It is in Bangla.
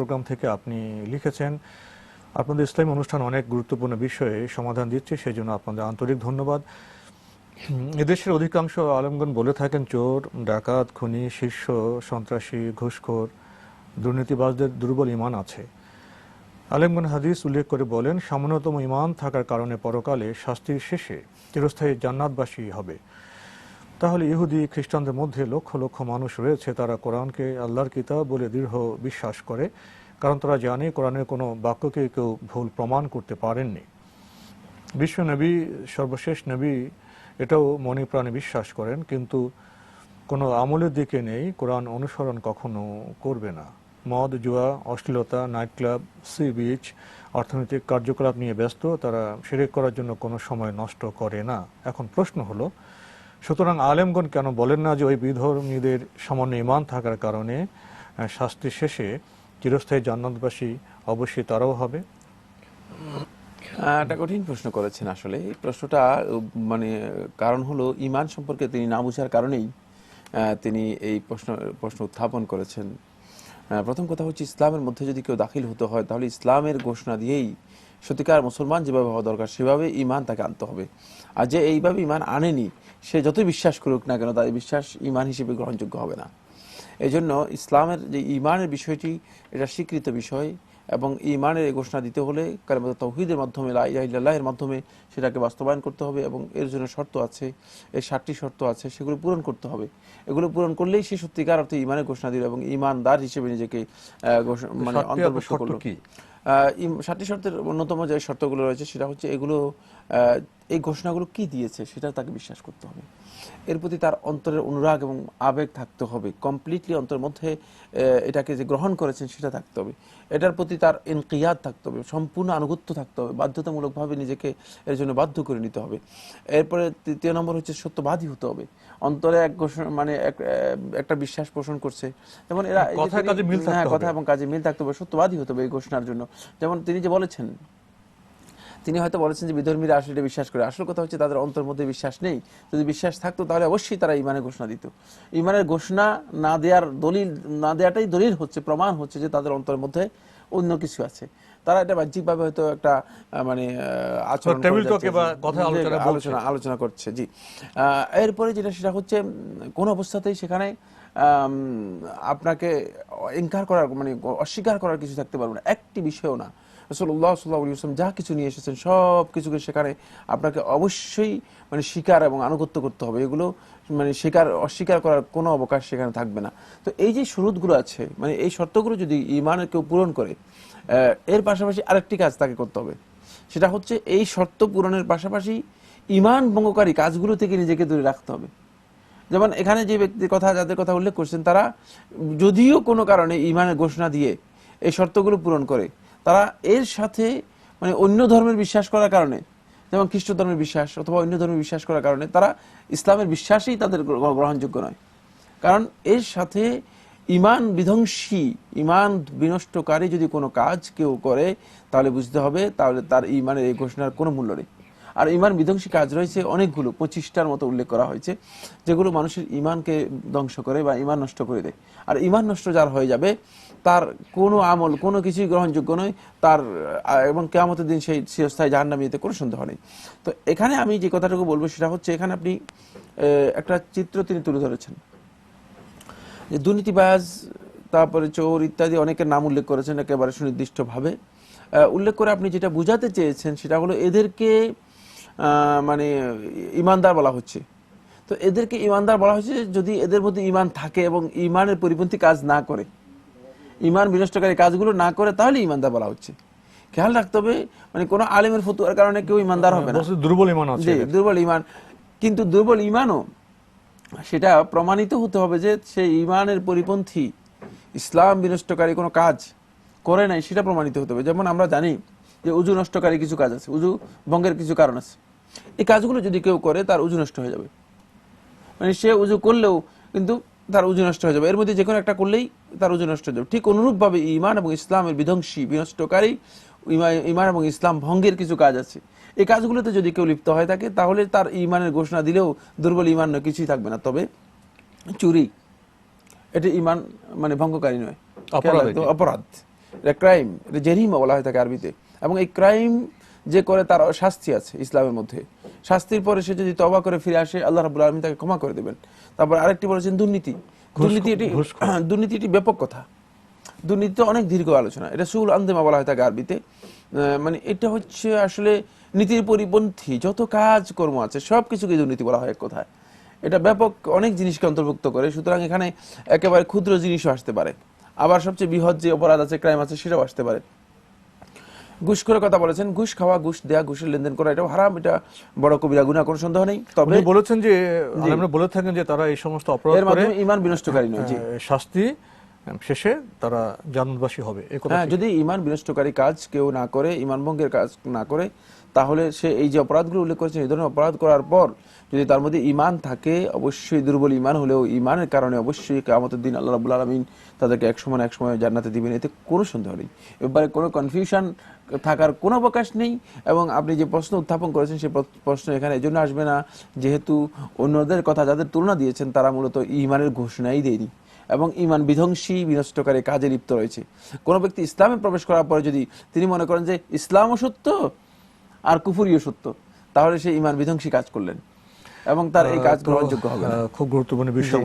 প্রোগ্রাম থেকে আপনি লিখেছেন। আপনাদের ইসলামী অনুষ্ঠান অনেক গুরুত্বপূর্ণ বিষয়ে সমাধান দিচ্ছে সেই জন্য আপনাদের আন্তরিক ধন্যবাদ। এদেশের অধিকাংশ আলমগণ বলে থাকেন, চোর, ডাকাত, খুনি, শীর্ষ, সন্ত্রাসী, ঘুষখোর, দুর্নীতিবাজদের দুর্বল ইমান আছে। আলেমগন হাদিস উল্লেখ করে বলেন, সামান্যতম ইমান থাকার কারণে পরকালে শাস্তির শেষে চিরস্থায়ী জান্নাতবাসী হবে। তাহলে ইহুদি খ্রিস্টানদের মধ্যে লক্ষ লক্ষ মানুষ রয়েছে, তারা কোরআনকে আল্লাহর কিতাব বলে দৃঢ় বিশ্বাস করে, কারণ তারা জানে কোরআনের কোনো বাক্যকে কেউ ভুল প্রমাণ করতে পারেননি। বিশ্ব নবী, সর্বশেষ নবী এটাও মনে প্রাণে বিশ্বাস করেন, কিন্তু কোনো আমলের দিকে নেই, কোরআন অনুসরণ কখনো করবে না। মদ, জুয়া, অশ্লীলতা নাইট ক্লাব সি বিচ অর্থনৈতিক কার্যকলাপ নিয়ে ব্যস্ত, তারা শিরেক করার জন্য কোনো সময় নষ্ট করে না। এখন প্রশ্ন হলো সুতরাং আলেমগণ কেন বলেন না যে ওই বিধর্মীদের সামান্য ইমান থাকার কারণে শাস্তি শেষে চিরস্থায়ী জান্নাতবাসী অবশ্যই তারাও হবে? একটা কঠিন প্রশ্ন করেছেন আসলে। এই প্রশ্নটা মানে কারণ হলো ইমান সম্পর্কে তিনি না বুঝার কারণেই তিনি এই প্রশ্ন প্রশ্ন উত্থাপন করেছেন। প্রথম কথা হচ্ছে ইসলামের মধ্যে যদি কেউ দাখিল হতে হয়, তাহলে ইসলামের ঘোষণা দিয়েই সত্যিকার মুসলমান যেভাবে হওয়া দরকার সেভাবে ইমান তাকে আনতে হবে। আর যে এইভাবে ইমান আনেনি সে যতই বিশ্বাস করুক না কেন তার বিশ্বাস ইমান হিসেবে গ্রহণযোগ্য হবে না। এই জন্য ইসলামের যে ইমানের বিষয়টি এটা স্বীকৃত বিষয় এবং ইমানের ঘোষণা দিতে হলে কালেমাত তৌহিদের মাধ্যমে লা মাধ্যমে সেটাকে বাস্তবায়ন করতে হবে এবং এর জন্য শর্ত আছে এই ষাটটি শর্ত আছে সেগুলো পূরণ করতে হবে। এগুলো পূরণ করলেই সে সত্যিকার অর্থে ইমানের ঘোষণা দিল এবং ইমানদার হিসেবে নিজেকে মানে অন্তর্ভুক্ত করল। ষাটটি শর্তের অন্যতম যে শর্তগুলো রয়েছে সেটা হচ্ছে এগুলো এই ঘোষণাগুলো কি দিয়েছে সেটা তাকে বিশ্বাস করতে হবে। এর প্রতি তার অন্তরের অনুরাগ এবং আবেগ থাকতে হবে। কমপ্লিটলি অন্তরের মধ্যে এটাকে যে গ্রহণ করেছেন সেটা থাকতে হবে। এটার প্রতি তার ইনকিয়াদ থাকতে হবে সম্পূর্ণ আনুগত্য থাকতে হবে বাধ্যতামূলকভাবে নিজেকে এর জন্য বাধ্য করে নিতে হবে। এরপরে তৃতীয় নম্বর হচ্ছে সত্যবাদী হতে হবে। অন্তরে এক ঘোষণা মানে একটা বিশ্বাস পোষণ করছে। যেমন এরা থাকতে হ্যাঁ। কথা এবং কাজে মিল থাকতে হবে সত্যবাদী হতে হবে এই ঘোষণার জন্য। যেমন তিনি যে বলেছেন তিনি হয়তো বলেছেন যে বিধর্মীরা আসলে এটা বিশ্বাস করে। আসল কথা হচ্ছে তাদের অন্তর মধ্যে বিশ্বাস নেই। যদি বিশ্বাস থাকতো তাহলে অবশ্যই তারা ইমানের ঘোষণা দিত। ইমানের ঘোষণা না দেওয়ার দলিল না দেওয়াটাই দলিল হচ্ছে প্রমাণ হচ্ছে যে তাদের অন্তরের মধ্যে অন্য কিছু আছে। তারা এটা বাহ্যিকভাবে হয়তো একটা মানে আচরণ আলোচনা আলোচনা করছে জি। এরপরে যেটা সেটা হচ্ছে কোন অবস্থাতেই সেখানে আপনাকে ইনকার করার মানে অস্বীকার করার কিছু থাকতে পারবে না। একটি বিষয়ও না। রসুল্লাহ সাল্লাহ ইসলাম যা কিছু নিয়ে এসেছেন, সব কিছুকে সেখানে আপনাকে অবশ্যই মানে স্বীকার এবং আনুগত্য করতে হবে। এগুলো মানে স্বীকার অস্বীকার করার কোনো অবকাশ সেখানে থাকবে না। তো এই যে সুরুতগুলো আছে মানে এই শর্তগুলো যদি ইমানের কেউ পূরণ করে এর পাশাপাশি আরেকটি কাজ তাকে করতে হবে। সেটা হচ্ছে এই শর্ত পূরণের পাশাপাশি ইমান ভঙ্গকারী কাজগুলো থেকে নিজেকে দূরে রাখতে হবে। যেমন এখানে যে ব্যক্তির কথা, যাদের কথা উল্লেখ করছেন, তারা যদিও কোনো কারণে ইমানের ঘোষণা দিয়ে এই শর্তগুলো পূরণ করে তারা এর সাথে মানে অন্য ধর্মের বিশ্বাস করার কারণে, যেমন খ্রিস্ট ধর্মের বিশ্বাস অথবা অন্য ধর্মের বিশ্বাস করার কারণে, তারা ইসলামের বিশ্বাসেই তাদের গ্রহণযোগ্য নয়। কারণ এর সাথে ইমান বিধ্বংসী, ইমান বিনষ্টকারী যদি কোনো কাজ কেউ করে, তাহলে বুঝতে হবে তাহলে তার ইমানের এই ঘোষণার কোনো মূল্য নেই। আর ইমান বিধ্বংসী কাজ রয়েছে অনেকগুলো, পঁচিশটার মতো উল্লেখ করা হয়েছে, যেগুলো মানুষের ইমানকে ধ্বংস করে বা ইমান নষ্ট করে দেয়। আর ইমান নষ্ট যার হয়ে যাবে, তার কোনো আমল, কোনো কিছুই গ্রহণযোগ্য নয়, তার, এবং কেয়ামতের দিন সেই চিরস্থায়ী জাহান্নামীতে কোনো সন্দেহ নেই। তো এখানে আমি যে কথাটুকু বলব সেটা হচ্ছে, এখানে আপনি একটা চিত্র তিনি তুলে ধরেছেন। যে দুর্নীতিবাজ, তারপরে চোর ইত্যাদি অনেকের নাম উল্লেখ করেছেন একেবারে সুনির্দিষ্টভাবে। উল্লেখ করে আপনি যেটা বুঝাতে চেয়েছেন সেটা হলো এদেরকে মানে ইমানদার বলা হচ্ছে। তো এদেরকে ইমানদার বলা হচ্ছে যদি এদের মধ্যে ইমান থাকে এবং ইমানের পরিপন্থী কাজ না করে ইমান বিনষ্টকারী কাজগুলো না করে তাহলে ইমানদার বলা হচ্ছে। খেয়াল রাখতে হবে মানে কোনো আলেমের ফতুয়ার কারণে কেউ ইমানদার হবে না। দুর্বল ইমান আছে জি দুর্বল ইমান। কিন্তু দুর্বল ইমানও সেটা প্রমাণিত হতে হবে যে সেই ইমানের পরিপন্থী ইসলাম বিনষ্টকারী কোনো কাজ করে নাই সেটা প্রমাণিত হতে হবে। যেমন আমরা জানি যে উজু নষ্টকারী কিছু কাজ আছে উজু ভঙ্গের কিছু কারণ আছে। এই কাজগুলো যদি কেউ করে তার উজু নষ্ট হয়ে যাবে। মানে সে উজু করলেও কিন্তু তার উজু নষ্ট হয়ে যাবে। এর মধ্যে যে কোনো একটা করলেই তার উজু নষ্ট হয়ে যাবে। ঠিক অনুরূপভাবে ইমান এবং ইসলামের বিধ্বংসী বিনষ্টকারী ইমান এবং ইসলাম ভঙ্গের কিছু কাজ আছে। এই কাজগুলোতে যদি কেউ লিপ্ত হয়ে থাকে তাহলে তার ইমানের ঘোষণা দিলেও দুর্বল ইমান নয় কিছুই থাকবে না। তবে চুরি এটি ইমান মানে ভঙ্গকারী নয়। অপরাধ অপরাধ। এটা ক্রাইম এটা জেরিমা বলা হয় থাকে আরবিতে। এবং এই ক্রাইম যে করে তার শাস্তি আছে ইসলামের মধ্যে। শাস্তির পরে সে যদি তবা করে ফিরে আসে আল্লাহ রাবুল আলমী তাকে ক্ষমা করে দেবেন। তারপর আরেকটি বলেছেন দুর্নীতি। দুর্নীতি এটি দুর্নীতি এটি ব্যাপক কথা। দুর্নীতি অনেক দীর্ঘ আলোচনা। এটা সুল আন্দেমা বলা হয় থাকে আরবিতে। মানে এটা হচ্ছে আসলে নীতির পরিপন্থী। যত কাজ কর্ম আছে সব কিছুকে দুর্নীতি বলা হয় এক কথায়। এটা ব্যাপক অনেক জিনিসকে অন্তর্ভুক্ত করে। সুতরাং এখানে একেবারে ক্ষুদ্র জিনিসও আসতে পারে। আবার সবচেয়ে বৃহৎ যে অপরাধ আছে ক্রাইম আছে সেটাও আসতে পারে। ঘুষ করে কথা বলেছেন ঘুষ খাওয়া ঘুষ দেয়া ঘুষের লেনদেন করা এটাও হারাম এটা বড় কবিরা গুণা কোনো সন্দেহ নেই। তবে বলেছেন যে আমরা বলে থাকেন যে তারা এই সমস্ত অপরাধ এর করে মাধ্যমে ইমান বিনষ্টকারী নয় শাস্তি শেষে তারা জান্নাতবাসী হবে হ্যাঁ যদি ইমান বিনষ্টকারী কাজ কেউ না করে ইমান ভঙ্গের কাজ না করে তাহলে সে এই যে অপরাধগুলো উল্লেখ করেছেন এই ধরনের অপরাধ করার পর যদি তার মধ্যে ইমান থাকে, অবশ্যই দুর্বল ইমান হলেও ইমানের কারণে অবশ্যই আমাদের দিন আল্লাহ রাবুল আলমিন তাদেরকে এক সময় এক সময় জান্নাতে দিবেন। এতে কোনো সন্দেহ নেই। এবারে কোনো কনফিউশন থাকার কোনো অবকাশ নেই এবং আপনি যে প্রশ্ন উত্থাপন করেছেন সেই প্রশ্ন এখানে এই জন্য আসবে না। যেহেতু অন্যদের কথা যাদের তুলনা দিয়েছেন, তারা মূলত ইমানের ঘোষণাই দেয়নি এবং ইমান বিধ্বংসী, বিনষ্টকারী কাজে লিপ্ত রয়েছে। কোনো ব্যক্তি ইসলামে প্রবেশ করার পরে যদি তিনি মনে করেন যে ইসলামও সত্য আর কুফুরীয় সত্য। তাহলে সে ইমান বিধ্বংসী কাজ করলেন এবং তার এই কাজ করার গ্রহণযোগ্য হবে খুব গুরুত্বপূর্ণ বিষয়